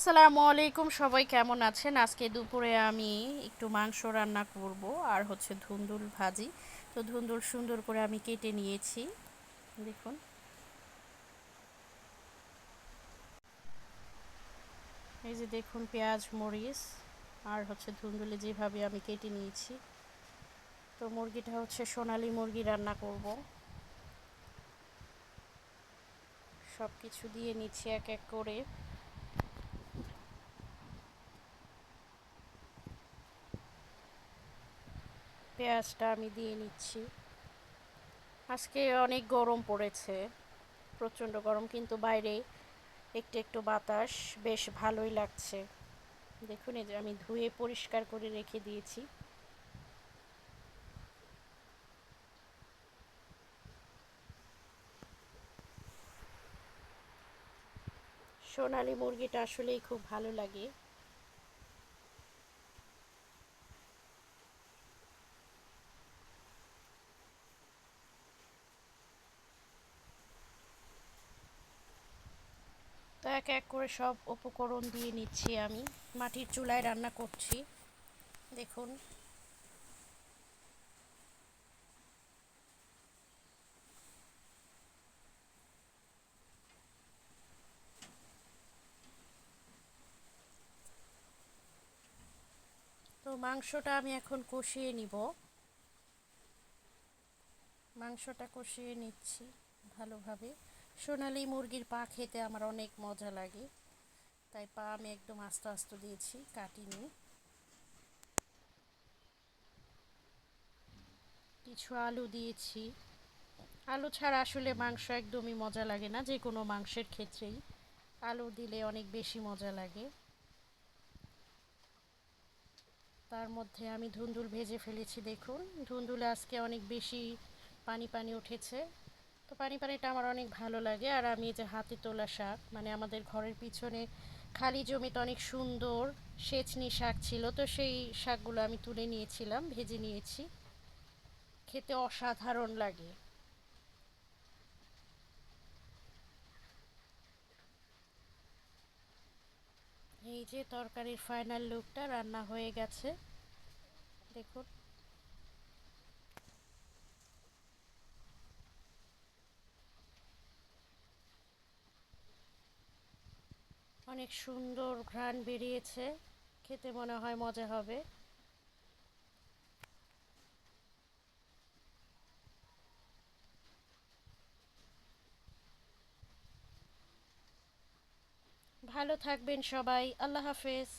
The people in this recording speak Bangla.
আসসালামু আলাইকুম, সবাই কেমন আছেন? আজকে দুপুরে আমি একটু মাংস রান্না করব আর হচ্ছে ধুন্দুল ভাজি। তো ধুন্দুল সুন্দর করে আমি কেটে নিয়েছি। দেখুন। এই যে দেখুন, পেঁয়াজ, মরিচ আর হচ্ছে ধুন্দুলে যেভাবে আমি কেটে নিয়েছি। তো মুরগিটা হচ্ছে সোনালি মুরগি রান্না করব। সব কিছু দিয়ে নিচ্ছি এক এক করে। পেঁয়াজটা আমি দিয়ে নিচ্ছি। আজকে অনেক গরম পড়েছে, প্রচণ্ড গরম, কিন্তু বাইরে একটু একটু বাতাস, বেশ ভালোই লাগছে। দেখুন, এই যে আমি ধুয়ে পরিষ্কার করে রেখে দিয়েছি। সোনালি মুরগিটা আসলেই খুব ভালো লাগে। তো এক এক করে সব উপকরণ দিয়ে নিচ্ছি আমি। মাটির চুলায় রান্না করছি। দেখুন। তো মাংসটা আমি এখন কষিয়ে নিব। মাংসটা কষিয়ে নিচ্ছি ভালোভাবে। সোনালি মুরগির পা খেতে আমার অনেক মজা লাগে। তাই পা আমি একদম আস্তে আস্তে দিয়েছি, কাটিনি। কিছু আলু দিয়েছি। আলু ছাড়া আসলে মাংস একদমই মজা লাগে না, যে কোনো মাংসের ক্ষেত্রেই। আলু দিলে অনেক বেশি মজা লাগে। তার মধ্যে আমি ধুন্দুল ভেজে ফেলেছি, দেখুন। ধুন্দুলে আজকে অনেক বেশি পানি পানি উঠেছে। তো পানি পানিটা আমার অনেক ভালো লাগে। আর আমি যে হাতে তোলা শাক মানে আমাদের ঘরের পিছনে খালি জমিতে অনেক সুন্দর সেচনি শাক ছিল, তো সেই শাকগুলো আমি তুলে নিয়েছিলাম, ভেজে নিয়েছি। খেতে অসাধারণ লাগে। এই যে তরকারির ফাইনাল লুকটা রান্না হয়ে গেছে। দেখুন। অনেক সুন্দর ঘ্রাণ বেরিয়েছে। খেতে মনে হয় মজা হবে। ভালো থাকবেন সবাই। আল্লাহ হাফেজ।